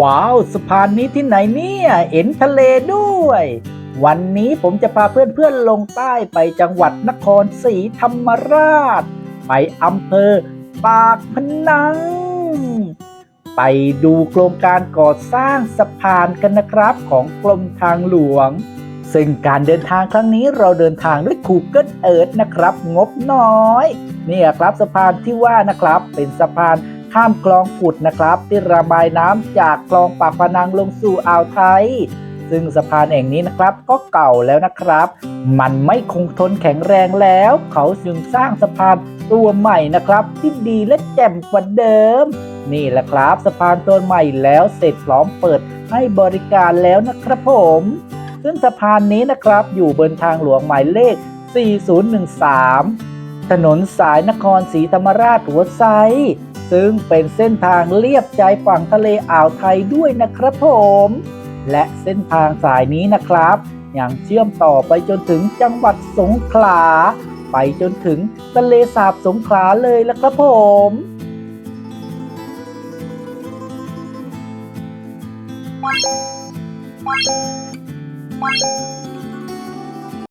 ว้าวสะพานนี้ที่ไหนเนี่ยเห็นทะเลด้วย วันนี้ผมจะพาเพื่อนๆลงใต้ไปจังหวัดนครศรีธรรมราช ไปอำเภอปากพนัง ไปดูโครงการก่อสร้างสะพานกันนะครับของกรมทางหลวง ซึ่งการเดินทางครั้งนี้เราเดินทางด้วย Google Earth นะครับ งบน้อยเนี่ยครับสะพานที่ว่านะครับเป็นสะพาน ข้ามคลองขุดนะครับ ที่ระบายน้ำจากคลองปากพนังลงสู่อ่าวไทย ซึ่งสะพานแห่งนี้นะครับ ก็เก่าแล้วนะครับ มันไม่คงทนแข็งแรงแล้ว เขาจึงสร้างสะพานตัวใหม่นะครับ ที่ดีและแจ่มกว่าเดิม นี่แหละครับสะพานตัวใหม่แล้วเสร็จพร้อมเปิดให้บริการแล้วนะครับผม ซึ่งสะพานนี้นะครับอยู่บนทางหลวงหมายเลข 4013 ถนนสายนครศรีธรรมราชหัวไซ ซึ่งเป็นเส้นทางเลียบชายฝั่งทะเลอ่าวไทยด้วยนะครับผม และเส้นทางสายนี้นะครับยังเชื่อมต่อไปจนถึงจังหวัดสงขลา ไปจนถึงทะเลสาบสงขลาเลยละครับผมเ